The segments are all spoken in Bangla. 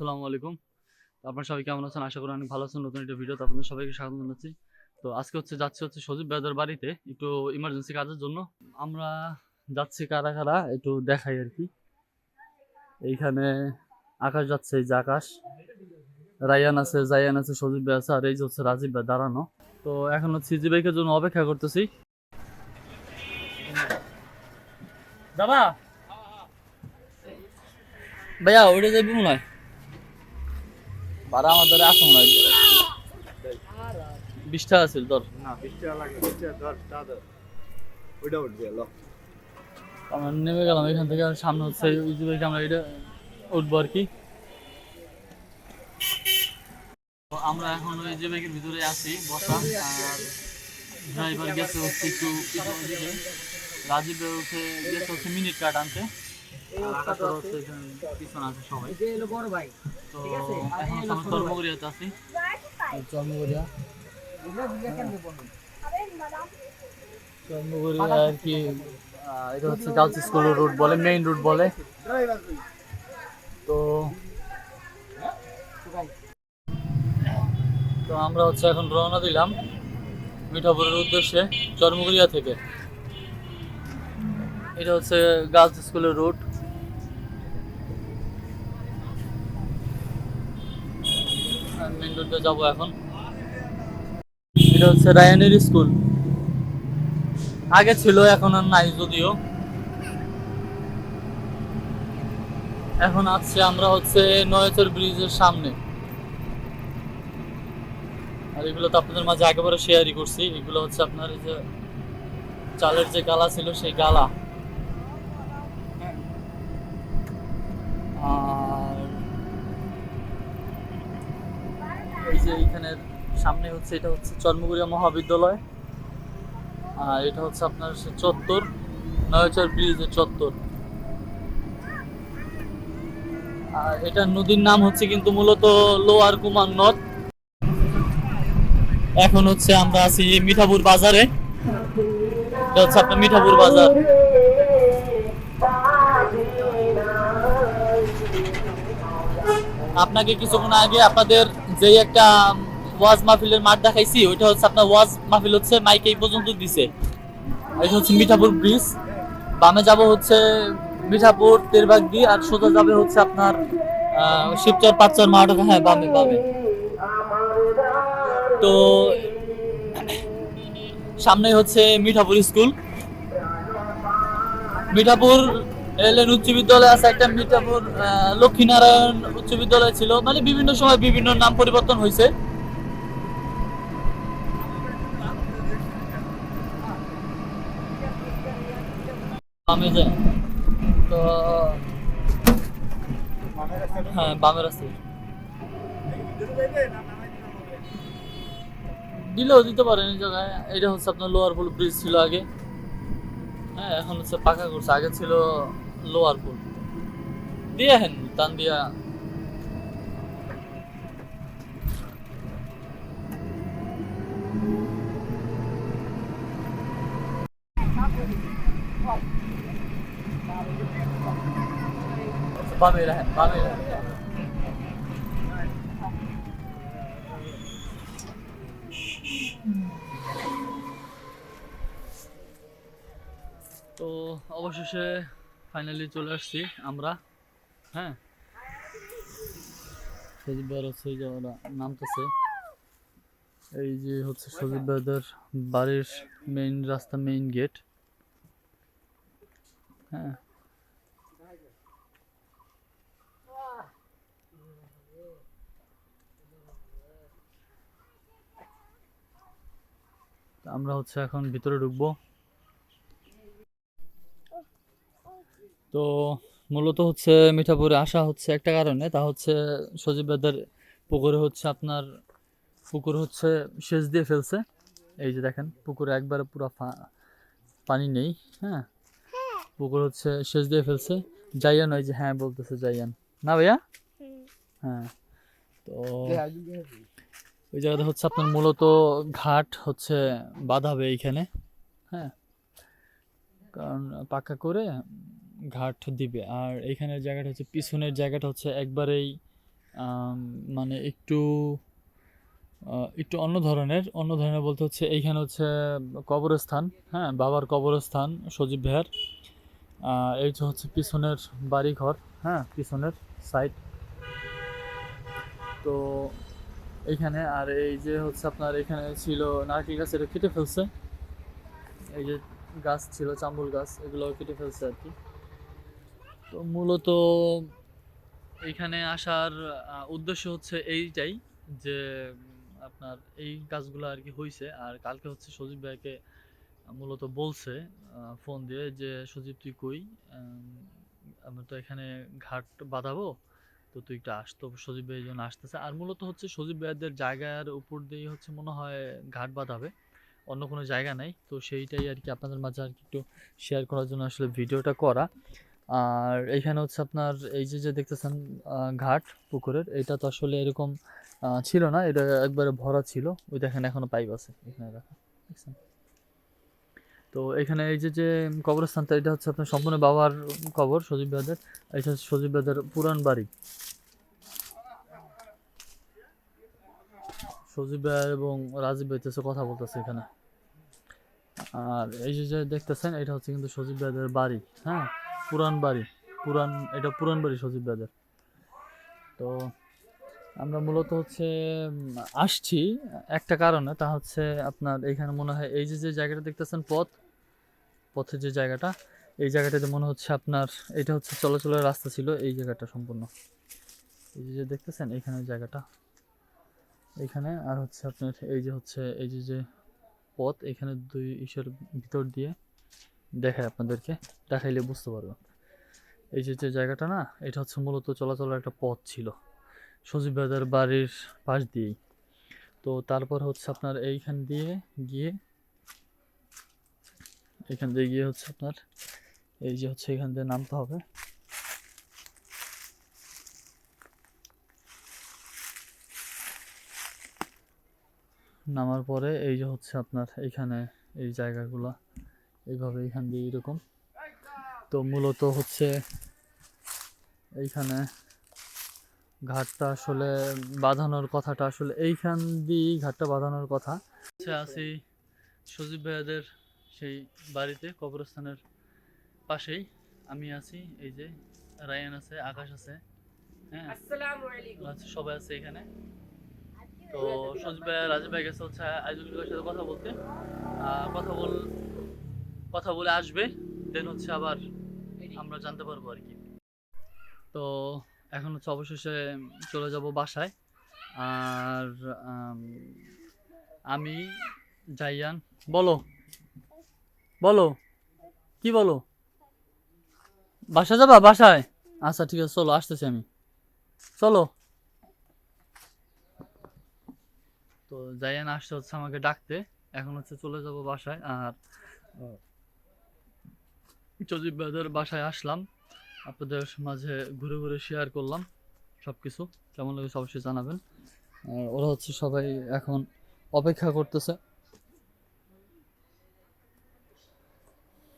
আসসালামু আলাইকুম। আপনারা সবাই কেমন আছেন? আশা করি অনেক ভালো আছেন। নতুন একটা ভিডিও আপনাদের সবাইকে স্বাগত জানাচ্ছি। তো আজকে হচ্ছে, যাচ্ছি হচ্ছে সজীব বেদার বাড়িতে একটু ইমার্জেন্সি কাজের জন্য। আমরা যাচ্ছি কারা কারা একটু দেখাই আর কি। এইখানে আকাশ যাচ্ছে, এই যে আকাশ। রায়ান আছে, জায়ান আছে, সজীব ভাই আছে, আর এই যে হচ্ছে রাজীব ভাই দাঁড়ানো। তো এখন হচ্ছে সিজি ভাইকের জন্য অপেক্ষা করতেছি। দাদা! ভাইয়া, ওইটা যাইবি মনে হয়। ভাড়া আছে মনে হয়। বিশ টাকা ছিল তোর না বিশ টাকা লাগে বিশ টাকা ধর তা ধর। ওইটা উঠবে লো। আমরা নেমে গেলাম এখান থেকে সামনে হচ্ছে আমরা এটা উঠবো আর কি। আমরা এখন ওই যে বাইকের ভিতরে আছি বসা আর ড্রাইভার গেছে হচ্ছে একটু রাজীব উঠে গেছে হচ্ছে মিনিট কার্ড আনতে। হচ্ছে পিছনে আছে সবাই। বড় ভাই। তো এখন হচ্ছে চর্মগড়িয়াতে আছি চর্মগড়িয়া চর্মগড়িয়া আর কি এটা হচ্ছে গার্লস স্কুল রুট বলে মেইন রুট বলে। তো তো আমরা হচ্ছে এখন রওনা দিলাম মিঠাপুরের উদ্দেশ্যে চর্মগুড়িয়া থেকে। এটা হচ্ছে গার্লস স্কুলের রুট রোডে যাব এখন। এটা হচ্ছে রায়ানের স্কুল। আগে ছিল, এখন আর নাই যদিও। এখন আছি আমরা হচ্ছে নয়চর ব্রিজের সামনে। আর এগুলো তো আপনাদের মাঝে একেবারে শেয়ারই করছি। এগুলো হচ্ছে আপনার এই যে চালের যে গালা ছিল, সেই গালা আর এই যে এইখানের সামনে হচ্ছে, এটা হচ্ছে চর্মগুড়িয়া মহাবিদ্যালয়। আর এটা হচ্ছে আপনার চত্বর, নয়চর ব্রিজের চত্বর। আর এটা নদীর নাম হচ্ছে কিন্তু মূলত লোয়ার কুমার নদ। এখন হচ্ছে আমরা আছি মিঠাপুর বাজারে। এটা হচ্ছে আপনার মিঠাপুর বাজার। আপনাকে কিছুক্ষণ আগে আপনাদের যেই একটা ওয়াজ মাহফিলের মাঠ দেখাইছি, ওইটা হচ্ছে আপনার ওয়াজ মাহফিল হচ্ছে মাইক এই পর্যন্ত দিছে। এটা হচ্ছে মিঠাপুর ব্রিজ। বামে যাব হচ্ছে মিঠাপুর, তেরবাগদি, আর সোজা যাবে হচ্ছে আপনার শিবচর পাঁচচর মাঠ হ্যাঁ বামে বামে। তো সামনে হচ্ছে মিঠাপুর স্কুল। মিঠাপুর এলেন উচ্চ বিদ্যালয় আছে একটা মিঠাপুর লক্ষ্মীনারায়ণ উচ্চ বিদ্যালয় ছিল। মানে বিভিন্ন সময় বিভিন্ন নাম পরিবর্তন হয়েছে। বামে যায় তো হ্যাঁ বামের আছে। দিলেও দিতে পারেন জায়গায়। এটা হচ্ছে আপনার লোয়ার পুল ব্রিজ ছিল আগে। হ্যাঁ এখন হচ্ছে পাকা করছে। আগে ছিল লোয়ার পুল দিয়ে হেন টান দিয়া। বামে রাখেন বামে তো অবশেষে ফাইনালি চলে আসছি আমরা। হ্যাঁ? সজীব ভাইয়ের হচ্ছে যে ওরা নামতেছে। এই যে হচ্ছে সজীব ভাইদের বাড়ির মেইন রাস্তা মেইন গেট হ্যাঁ? আমরা হচ্ছে এখন ভিতরে ঢুকবো। তো মূলত হচ্ছে মিঠাপুরে আসা হচ্ছে একটা কারণে, তা হচ্ছে সজীব বেদের পুকুরে হচ্ছে আপনার, পুকুর হচ্ছে সেচ দিয়ে ফেলছে। এই যে দেখেন, পুকুরে একবারে পুরো পানি নেই হ্যাঁ? পুকুর হচ্ছে সেচ দিয়ে ফেলছে। জাইয়ান ওই যে হ্যাঁ বলতেছে জাইয়ান। না ভাইয়া? হ্যাঁ তো ওই জায়গাটা হচ্ছে আপনার মূলত ঘাট হচ্ছে বাঁধাবে এইখানে হ্যাঁ? কারণ পাকা করে ঘাট দিবে। আর এইখানের জায়গাটা হচ্ছে, পিছনের জায়গাটা হচ্ছে একবারেই মানে একটু একটু অন্য ধরনের। অন্য ধরনের বলতে হচ্ছে, এইখানে হচ্ছে কবরস্থান হ্যাঁ বাবার কবরস্থান সজীব ভাইয়ার এই যে হচ্ছে পিছনের বাড়ি ঘর হ্যাঁ পিছনের সাইড তো এইখানে, আর এই যে হচ্ছে আপনার এখানে ছিল নারকেল গাছ, এটা কেটে ফেলছে। এই যে গাছ ছিল, চাম্বুল গাছ, এগুলো কেটে ফেলছে আর কি। তো মূলত এইখানে আসার উদ্দেশ্য হচ্ছে এইটাই যে আপনার এই গাছগুলো আর কি হয়েছে আর কালকে হচ্ছে সজীব ভাইকে মূলত বলছে ফোন দিয়ে যে, সজীব, তুই কই? আমরা তো এখানে ঘাট বাঁধাবো, তো তুই একটু আস। তো সজীব ভাই জন্য আসতেছে। আর মূলত হচ্ছে সজীব ভাইয়াদের জায়গার উপর দিয়ে হচ্ছে মনে হয় ঘাট বাঁধাবে। অন্য কোনো জায়গা নাই। তো সেইটাই আর কি আপনাদের মাঝে আর কি একটু শেয়ার করার জন্য আসলে ভিডিওটা করা। আর এইখানে হচ্ছে আপনার এই যে যে দেখতেছেন ঘাট, পুকুরের, এটা তো আসলে এরকম ছিল না, এটা একবারে ভরা ছিল। ওই দেখেন এখনও পাইপ আছে, এখানে রাখা, দেখছেন? তো এখানে এই যে যে কবরস্থানটা, এটা হচ্ছে আপনার সম্পূর্ণ বাবার কবর, সজীব ভাইদের, এটা সজীব ভাইদের পুরান বাড়ি। সজীব ভাই এবং রাজীব ভাই কথা বলতেছে এখানে। আর এই যে দেখতেছেন, এটা হচ্ছে কিন্তু সজীব ভাইদের বাড়ি হ্যাঁ? পুরান বাড়ি, পুরান, এটা পুরান বাড়ি সজীব ভাইদের। তো আমরা মূলত হচ্ছে আসছি একটা কারণে, তা হচ্ছে আপনার এখানে মনে হয় এই যে যে জায়গাটা দেখতেছেন পথ, পথের যে জায়গাটা, এই জায়গাটাতে মনে হচ্ছে আপনার এটা হচ্ছে চলাচলের রাস্তা ছিল, এই জায়গাটা সম্পূর্ণ। এই যে দেখতেছেন, এখানে জায়গাটা। এখানে, আর হচ্ছে আপনার এই যে হচ্ছে, এই যে যে পথ, এখানে দুই ইসের ভিতর দিয়ে দেখায় আপনাদেরকে, দেখাইলে বুঝতে পারবেন। এই যে যে জায়গাটা না, এটা হচ্ছে মূলত চলাচলের একটা পথ ছিল সজীব ভাইদের বাড়ির পাশ দিয়েই। তো তারপর হচ্ছে আপনার এইখান দিয়ে গিয়ে, এখান দিয়ে গিয়ে হচ্ছে আপনার এই যে হচ্ছে এখান দিয়ে নামতে হবে। নামার পরে এই যে হচ্ছে আপনার এইখানে এই জায়গাগুলো এইভাবে এইখান দিয়ে এরকম। তো মূলত হচ্ছে এইখানে ঘাটটা আসলে বাঁধানোর কথাটা আসলে এইখান দিয়েই ঘাটটা বাঁধানোর কথা। আচ্ছা আছি সজীব ভাইয়াদের সেই বাড়িতে কবরস্থানের পাশেই। আমি আছি এই যে রায়ান আছে আকাশ আছে। হ্যাঁ? হচ্ছে সবাই আছে এখানে? তো সজীব ভাই রাজীব ভাই গেছে হচ্ছে আইজুল সাথে কথা বলতে। কথা বল, কথা বলে আসবে দেন হচ্ছে আবার আমরা জানতে পারব আর কি। তো এখন হচ্ছে অবশেষে চলে যাব বাসায়। আর, আমি জাইয়ান, বলো বলো, কি বলো? বাসা যাবা? বাসায়? আচ্ছা ঠিক আছে, চলো, আসতেছি আমি। চলো। তো জাইয়ান আসতে হচ্ছে আমাকে ডাকতে। এখন হচ্ছে চলে যাব বাসায় আর চজিব ভাইদের বাসায় আসলাম। আপনাদের মাঝে ঘুরে ঘুরে শেয়ার করলাম সব কিছু কেমন লেগেছে অবশ্যই জানাবেন। ওরা হচ্ছে সবাই এখন অপেক্ষা করতেছে।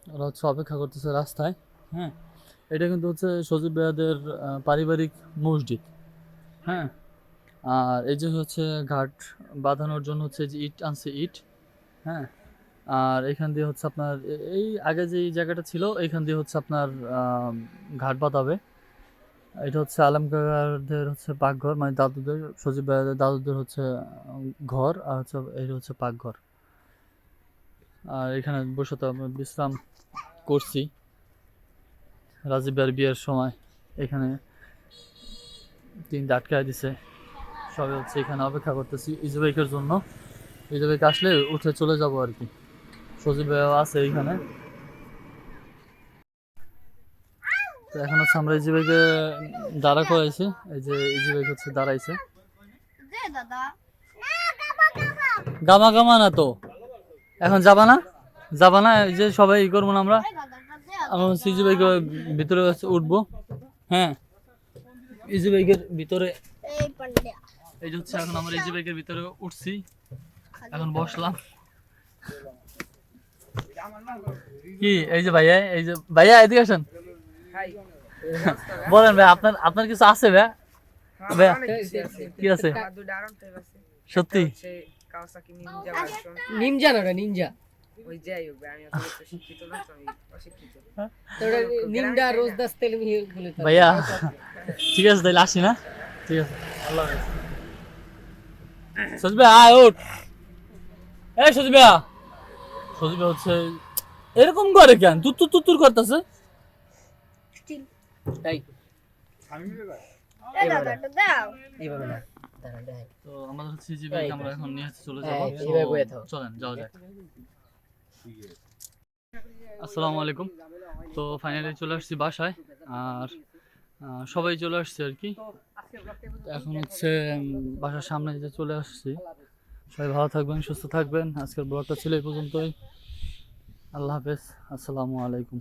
ওরা হচ্ছে অপেক্ষা করতেছে রাস্তায় হ্যাঁ। এটা কিন্তু হচ্ছে সজীব ভাইয়াদের পারিবারিক মসজিদ হ্যাঁ। আর এই যে হচ্ছে ঘাট বাঁধানোর জন্য হচ্ছে যে ইট আনছে ইট হ্যাঁ? আর এখান দিয়ে হচ্ছে আপনার এই আগে যে জায়গাটা ছিল, এইখান দিয়ে হচ্ছে আপনার ঘাট বাঁধাবে। এটা হচ্ছে আলম কাকারদের হচ্ছে পাকঘর মানে দাদুদের, সজীব দাদুদের হচ্ছে ঘর, আর হচ্ছে এই হচ্ছে পাকঘর। আর এখানে বসে তো আমরা বিশ্রাম করছি। রাজীব বিয়ের সময় এখানে তিন আটকায় দিছে। সবাই হচ্ছে এখানে অপেক্ষা করতেছি ইজুবাইকের জন্য। ইজুবাইক আসলে উঠে চলে যাব আর কি। সজীব আছে এইখানে তো এখন হচ্ছে আমরা ইজিবাইকে দাঁড়া করাইছি। এই যে ইজিবাইক হচ্ছে দাঁড়াইছে। গামা গামা না তো। এখন যাবা না? যাবা না? এই যে সবাই ই করব না আমরা? আমরা হচ্ছে ইজিবাইকে ভিতরে উঠবো। হ্যাঁ। ইজিবাইকের ভিতরে এই যে হচ্ছে এখন আমরা ইজি বাইকের ভিতরে উঠছি এখন বসলাম। কি এই যে ভাইয়া এই যে ভাইয়া এদিকে আসেন। বলেন ভাই আপনার আপনার কিছু আছে ভাই? ভাইয়া আছে। কি আছে? সত্যি? নিনজা না ওটা নিনজা ওই যাই হোক আমি অত শিক্ষিত না আমি অশিক্ষিত। তো ওটা নিনজা রোজ দাস তেল মিহি বলে ভাইয়া ঠিক আছে তাহলে আসি না? ঠিক আছে। আল্লাহ হাফেজ। সজবে আয় ওঠ সজবে সজবে হচ্ছে এরকম করে কেন? করতেছে। তাই এই। দাদা এটা দাও। এইভাবে না তো আমাদের হচ্ছে জি ব্যাগ আমরা এখন নিয়ে চলে যাব। চলেন যাওয়া যাক। আসসালামু আলাইকুম। তো ফাইনালি চলে আসছি বাসায়। আর সবাই চলে আসছে আর কি। এখন হচ্ছে বাসার সামনে যে চলে আসছি। সবাই ভালো থাকবেন, সুস্থ থাকবেন। আজকের ব্লগটা ছিল এই পর্যন্তই। আল্লাহ হাফেজ। আসসালামু আলাইকুম।